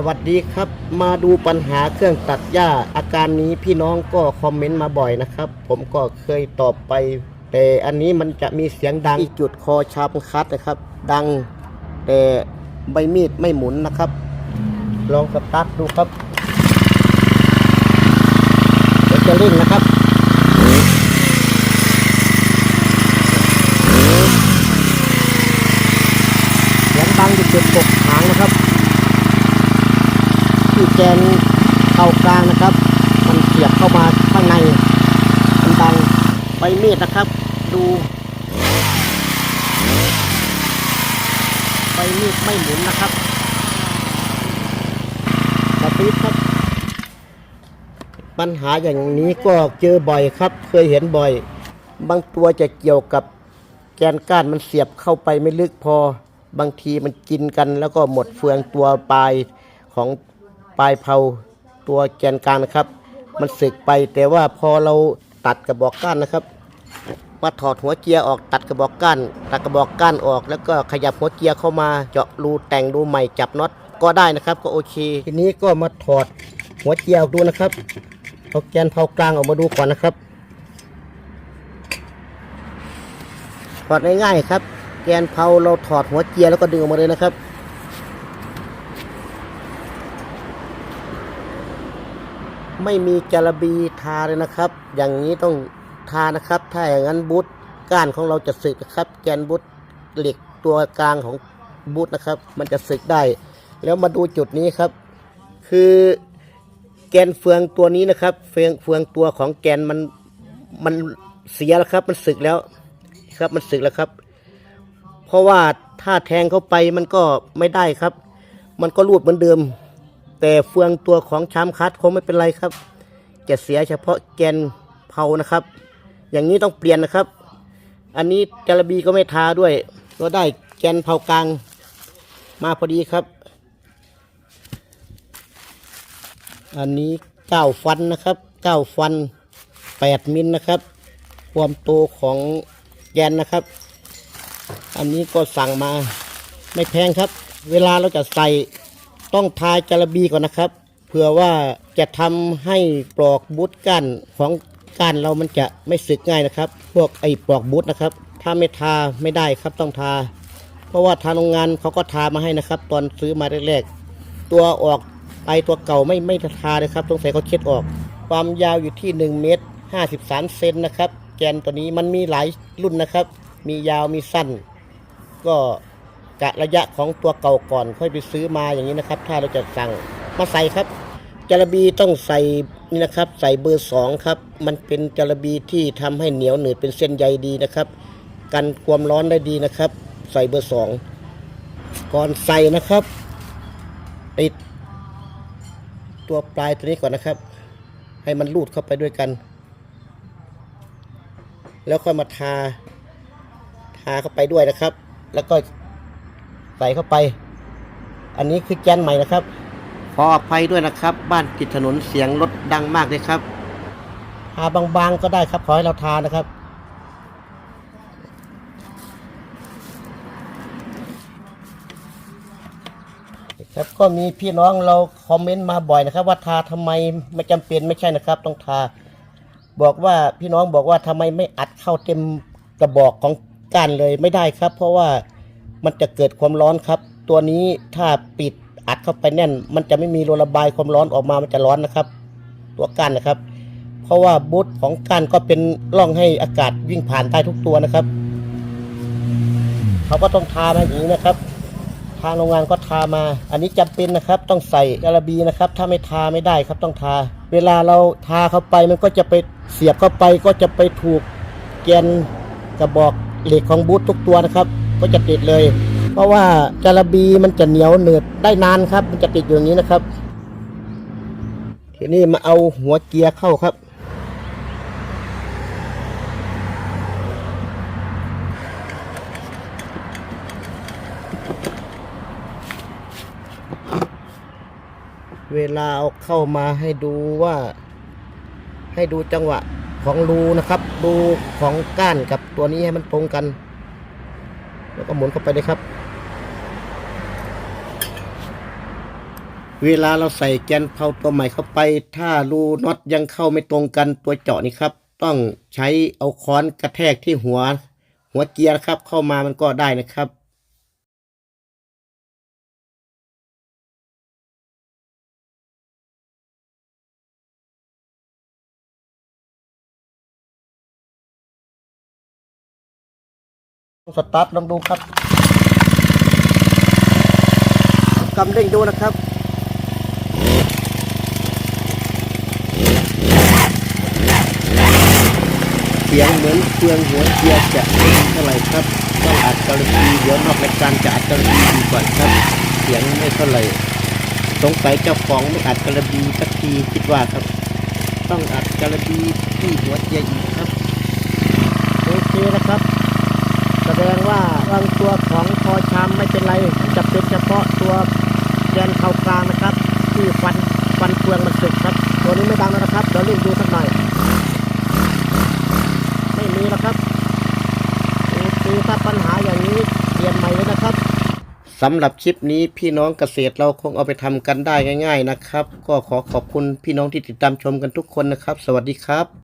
สวัสดีครับ มาดูปัญหาเครื่องตัดหญ้า อาการนี้พี่น้องก็คอมเมนต์มาบ่อยนะครับ ผมก็เคยตอบไป แต่อันนี้มันจะมีเสียงดังที่จุดคอชาร์ปคัตนะครับ ดัง แต่ใบมีดไม่หมุนนะครับ ลองสตาร์ทดูครับเดี๋ยวจะเร่งนะครับเสียงดังจะเกิดตกหางนะครับ ที่แกนเข้ากลางนะครับ มันเสียบเข้ามาข้างในมันดังใบมีดนะครับ ดูใบมีดไม่หมุนนะครับสปีดครับ ปัญหาอย่างนี้ก็เจอบ่อยครับ เคยเห็นบ่อย บางตัวจะเกี่ยวกับแกนก้านมันเสียบเข้าไปไม่ลึกพอ บางทีมันกินกันแล้วก็หมดเฟืองตัวปลายของ ปลายเผาตัวแกนกลางนะครับ มันสึกไปแต่ว่าพอเราตัดกระบอกก้านนะครับ มาถอดหัวเกียร์ออกตัดกระบอกก้านตัดกระบอกก้านออก แล้วก็ขยับหัวเกียร์เข้ามาเจาะรูแต่งรูใหม่จับน็อตก็ได้นะครับ ก็โอเค ทีนี้ก็มาถอดหัวเกียร์ออกดูนะครับเอาแกนเผากลางออกมาดูก่อนนะครับถอดง่ายๆครับ แกนเพาเราถอดหัวเกียร์แล้วก็ดึงออกมาเลยนะครับ ไม่มีจาระบีทาเลยนะครับ อย่างนี้ต้องทานะครับ ถ้าอย่างนั้นบูทก้านของเราจะสึกนะครับ แกนบูทเหล็กตัวกลางของบูทนะครับ มันจะสึกได้ แล้วมาดูจุดนี้ครับ คือแกนเฟืองตัวนี้นะครับ เฟืองเฟืองตัวของแกนมันมันเสียแล้วครับ มันสึกแล้วครับมันสึกแล้วครับ เพราะว่าถ้าแทงเข้าไปมันก็ไม่ได้ครับ มันก็รูดเหมือนเดิม แต่เฟืองตัวของชามคัดคงไม่เป็นไรครับจะเสียเฉพาะแกนเผานะครับ อย่างนี้ต้องเปลี่ยนนะครับ อันนี้จาระบีก็ไม่ทาด้วยก็ได้แกนเผากลางมาพอดีครับ อันนี้เก้าฟันนะครับเก้าฟันแปดมิลนะครับ ความโตของแกนนะครับ อันนี้ก็สั่งมาไม่แพงครับ เวลาเราจะใส่ ต้องทายจาระบีก่อนนะครับเพื่อว่าจะทำให้ปลอกบูทก้นของก้านเรามันจะไม่สึกง่ายนะครับ พวกไอ้ปลอกบูทนะครับ ถ้าไม่ทาไม่ได้ครับต้องทา เพราะว่าทางโรงงานเขาก็ทามาให้นะครับ ตอนซื้อมาแรกๆตัวออกไปตัวเก่าไม่ไม่ทาเลยครับต้องใส่เขาเช็ดออก ความยาวอยู่ที่ 1 เมตร 53 เซนนะครับ แกนตัวนี้มันมีหลายรุ่นนะครับ มียาวมีสั้น ก็ กะระยะของตัวเก่าก่อน ค่อยไปซื้อมาอย่างนี้นะครับ ถ้าเราจะสั่งมาใส่ครับจาระบีต้องใส่นี่นะครับ ใส่เบอร์สองครับ มันเป็นจาระบีที่ทำให้เหนียวหนืดเป็นเส้นใยดีนะครับ กันความร้อนได้ดีนะครับ ใส่เบอร์สองก่อนใส่นะครับติดตัวปลายตัวนี้ก่อนนะครับ ให้มันรูดเข้าไปด้วยกัน แล้วค่อยมาทา ทาเข้าไปด้วยนะครับ แล้วก็ ใส่เข้าไป อันนี้คือแกนใหม่นะครับ ขออภัยด้วยนะครับ บ้านติดถนนเสียงรถดังมากเลยครับทาบางๆก็ได้ครับขอให้เราทานะครับครับก็มีพี่น้องเราคอมเมนต์มาบ่อยนะครับ ว่าทาทำไมไม่จำเป็นไม่ใช่นะครับ ต้องทา บอกว่าพี่น้องบอกว่าทำไมไม่อัดเข้าเต็มกระบอกของก้านเลยไม่ได้ครับ เพราะว่า มันจะเกิดความร้อนครับ ตัวนี้ถ้าปิดอัดเข้าไปแน่น มันจะไม่มีรูระบายความร้อนออกมามันจะร้อนนะครับ ตัวก้านนะครับ เพราะว่าบูทของก้านก็เป็นร่องให้อากาศวิ่งผ่านใต้ทุกตัวนะครับ เขาก็ต้องทามาอย่างนี้นะครับ ทางโรงงานก็ทามา อันนี้จำเป็นนะครับ ต้องใส่จาระบีนะครับ ถ้าไม่ทาไม่ได้ครับต้องทา เวลาเราทาเข้าไปมันก็จะไปเสียบเข้าไปก็จะไปถูกแกนกระบอกเหล็กของบูททุกตัวนะครับ ก็จะติดเลย เพราะว่าจาระบีมันจะเหนียวเหนืดได้นานครับ มันจะติดอยู่อย่างนี้นะครับ ทีนี้มาเอาหัวเกียร์เข้าครับเวลาเอาเข้ามาให้ดูว่า ให้ดูจังหวะของรูนะครับดูของก้านกับตัวนี้ให้มันตรงกัน แล้วก็หมุนเข้าไปเลยครับ เวลาเราใส่แกนเพาตัวใหม่เข้าไป ถ้ารูน็อตยังเข้าไม่ตรงกันตัวเจาะนี่ครับ ต้องใช้เอาค้อนกระแทกที่หัว หัวเกียร์ครับเข้ามามันก็ได้นะครับ สตาร์ทลองดูครับกำเร่งดูนะครับเสียงเหมือนเครื่องหัวเกียร์จะเท่าไหร่ครับต้องอัดกระดีเดี๋ยวนอกรายการจะอัดกระดีดีกว่าครับ เสียงไม่เท่าไหร่สงสัยเจ้าของไม่อัดกระดีสักทีคิดว่าครับ ต้องอัดกระดีที่หัวเกียร์อีกครับ โอเคนะครับ ดงว่าบางตัวของคอชามไม่เป็นไรจะเป็นเฉพาะตัวแกนเข้ากลางนะครับ ที่ฟันฟันเฟืองมันสึกครับ ตัวนี้ไม่ดังแล้วนะครับเดี๋ยวรีบดูสักหน่อยไม่มีแล้วครับโอถ้าปัญหาอย่างนี้เปลี่ยนใหม่เลยนะครับสำหรับคลิปนี้พี่น้องเกษตรเราคงเอาไปทำกันได้ง่าย ๆนะครับ ก็ขอขอบคุณพี่น้องที่ติดตามชมกันทุกคนนะครับ สวัสดีครับ